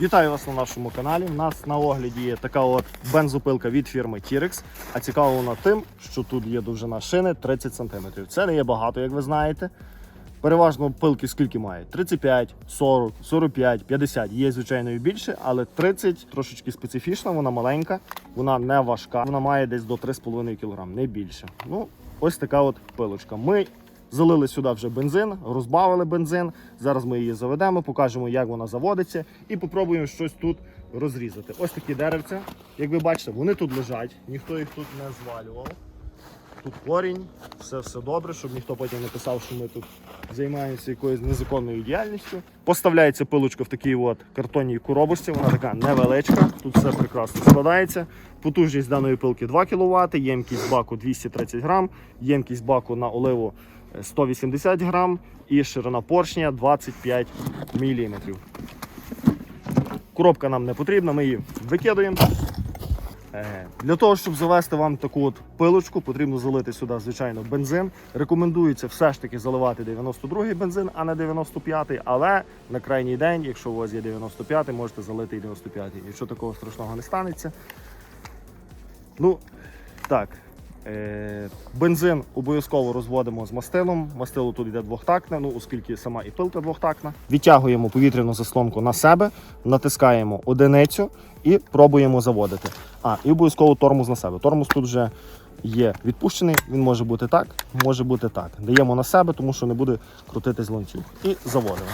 Вітаю вас на нашому каналі. У нас на огляді є така от бензопилка від фірми T-Rex. А цікава вона тим, що тут є довжина шини 30 см. Це не є багато, як ви знаєте. Переважно пилки скільки мають? 35, 40, 45, 50. Є, звичайно, і більше, але 30 трошечки специфічна, вона маленька, вона не важка. Вона має десь до 3,5 кг, не більше. Ну, ось така от пилочка. Ми залили сюди вже бензин, розбавили бензин. Зараз ми її заведемо, покажемо, як вона заводиться, і попробуємо щось тут розрізати. Ось такі деревця. Як ви бачите, вони тут лежать, ніхто їх тут не звалював. Тут корінь, все все добре, щоб ніхто потім не писав, що ми тут займаємося якоюсь незаконною діяльністю. Поставляється пилочка в такій от картонній коробочці, вона така невеличка, тут все прекрасно складається. Потужність даної пилки 2 кВт, ємкість баку 230 грам, ємкість баку на оливу 180 грам і ширина поршня 25 мм. Коробка нам не потрібна, ми її викидуємо. Е, Для того, щоб завести вам таку от пилочку, потрібно залити сюди, звичайно, бензин. Рекомендується все ж таки заливати 92-й бензин, а не 95-й. Але на крайній день, якщо у вас є 95-й, можете залити і 95-й. Якщо такого страшного не станеться. Ну, так. Е, бензин обов'язково розводимо з мастилом. Мастило тут йде двохтактне, ну оскільки сама і пилка двохтактна. Відтягуємо повітряну заслонку на себе, натискаємо одиницю і пробуємо заводити. А, і обов'язково тормоз на себе. Тормоз тут вже є відпущений, він може бути так, може бути так. Даємо на себе, тому що не буде крутитись ланцюг. І заводимо.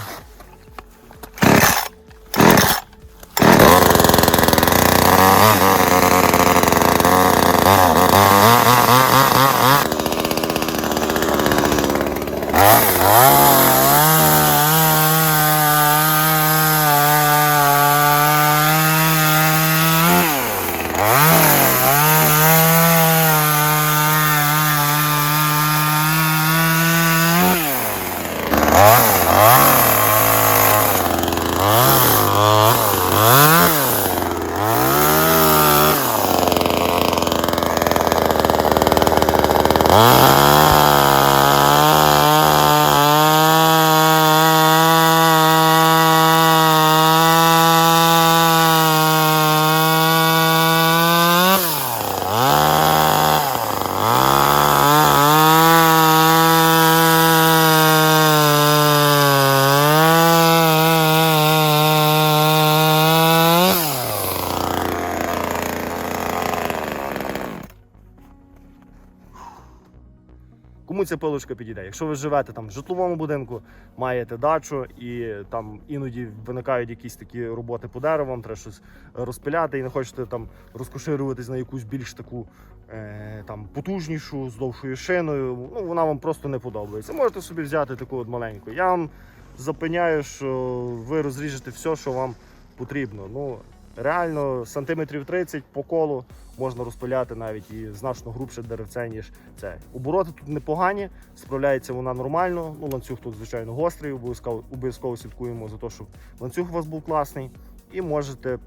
啊 Кому ця пилочка підійде? Якщо ви живете там в житловому будинку, маєте дачу і там іноді виникають якісь такі роботи по деревам, треба щось розпиляти і не хочете там розкоширюватись на якусь більш таку е, там потужнішу з довшою шиною. Ну вона вам просто не подобається. Можете собі взяти таку от маленьку. Я вам запевняю, що ви розріжете все, що вам потрібно. Ну реально сантиметрів 30 по колу можна розпиляти навіть і значно грубше деревце, ніж це. Обороти тут непогані, справляється вона нормально. Ну, ланцюг тут, звичайно, гострий, обов'язково слідкуємо за те, щоб ланцюг у вас був класний, і можете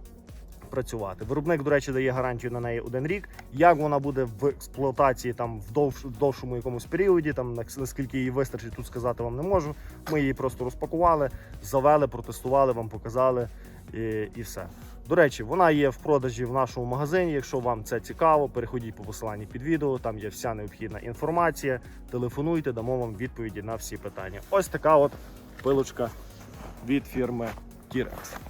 працювати. Виробник, до речі, дає гарантію на неї один рік. Як вона буде в експлуатації там в довшому якомусь періоді, там наскільки її вистачить, тут сказати вам не можу. Ми її просто розпакували, завели, протестували, вам показали і, і все. До речі, вона є в продажі в нашому магазині. Якщо вам це цікаво, переходіть по посиланні під відео. Там є вся необхідна інформація. Телефонуйте, дамо вам відповіді на всі питання. Ось така от пилочка від фірми T-Rex.